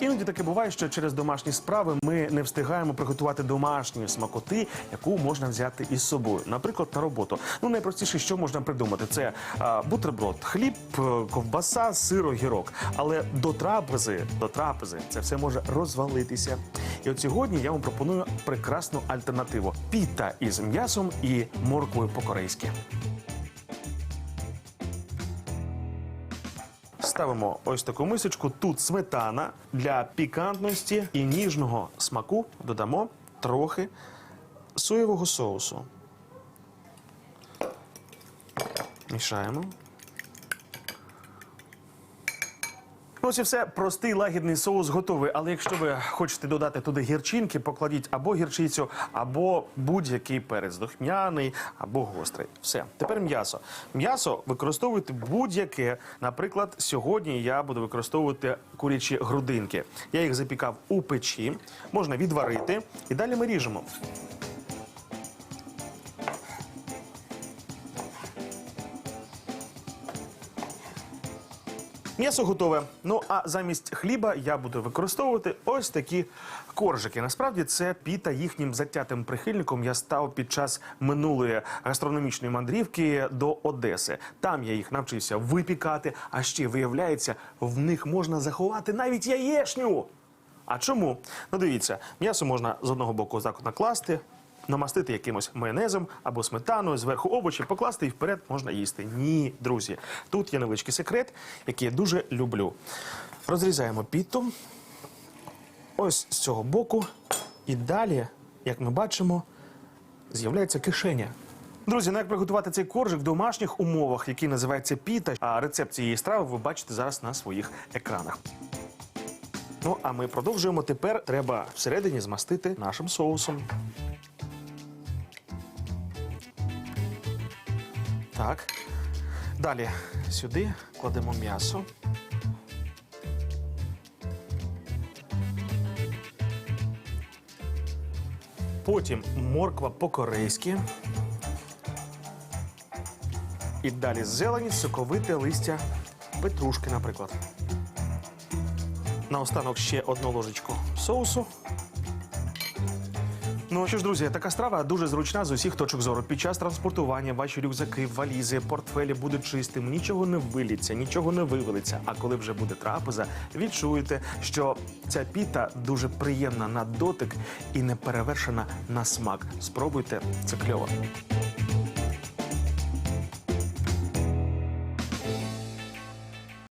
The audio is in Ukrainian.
Іноді таке буває, що через домашні справи ми не встигаємо приготувати домашньої смакоти, яку можна взяти із собою, наприклад, на роботу. Ну найпростіше, що можна придумати, це а, бутерброд, хліб, е, ковбаса, сир, огірок. Але до трапези, до трапези це все може розвалитися. І от сьогодні я вам пропоную прекрасну альтернативу: піта із м'ясом і морквою по-корейськи. Ставимо ось таку мисочку. Тут сметана для пікантності і ніжного смаку додамо трохи соєвого соусу. Мішаємо. Ось і все, простий лагідний соус готовий. Але якщо ви хочете додати туди гірчинки, покладіть або гірчицю, або будь-який перець духмяний, або гострий. Все, тепер м'ясо. М'ясо використовуйте будь-яке. Наприклад, сьогодні я буду використовувати курячі грудинки. Я їх запікав у печі, можна відварити, і далі ми ріжемо. М'ясо готове. Ну а замість хліба я буду використовувати ось такі коржики. Насправді це піта їхнім затятим прихильником я став під час минулої гастрономічної мандрівки до Одеси. Там я їх навчився випікати, а ще виявляється, в них можна заховати навіть яєшню. А чому? Ну дивіться, м'ясо можна з одного боку так накласти, намастити якимось майонезом або сметаною, зверху овочі, покласти і вперед можна їсти. Ні, друзі. Тут є невеличкий секрет, який я дуже люблю. Розрізаємо піту ось з цього боку. І далі, як ми бачимо, з'являється кишеня. Друзі, ну як приготувати цей коржик в домашніх умовах, який називається піта, а рецепт цієї страви ви бачите зараз на своїх екранах. Ну, а ми продовжуємо. Тепер треба всередині змастити нашим соусом. Так. Далі сюди кладемо м'ясо. Потім морква по-корейськи. І далі зелені, соковите листя петрушки, наприклад. Наостанок ще одну ложечку соусу. Ну що ж, друзі, така страва дуже зручна з усіх точок зору. Під час транспортування ваші рюкзаки, валізи, портфелі будуть чистим, нічого не виліться, нічого не вивалиться. А коли вже буде трапеза, відчуєте, що ця піта дуже приємна на дотик і не перевершена на смак. Спробуйте, це кльово.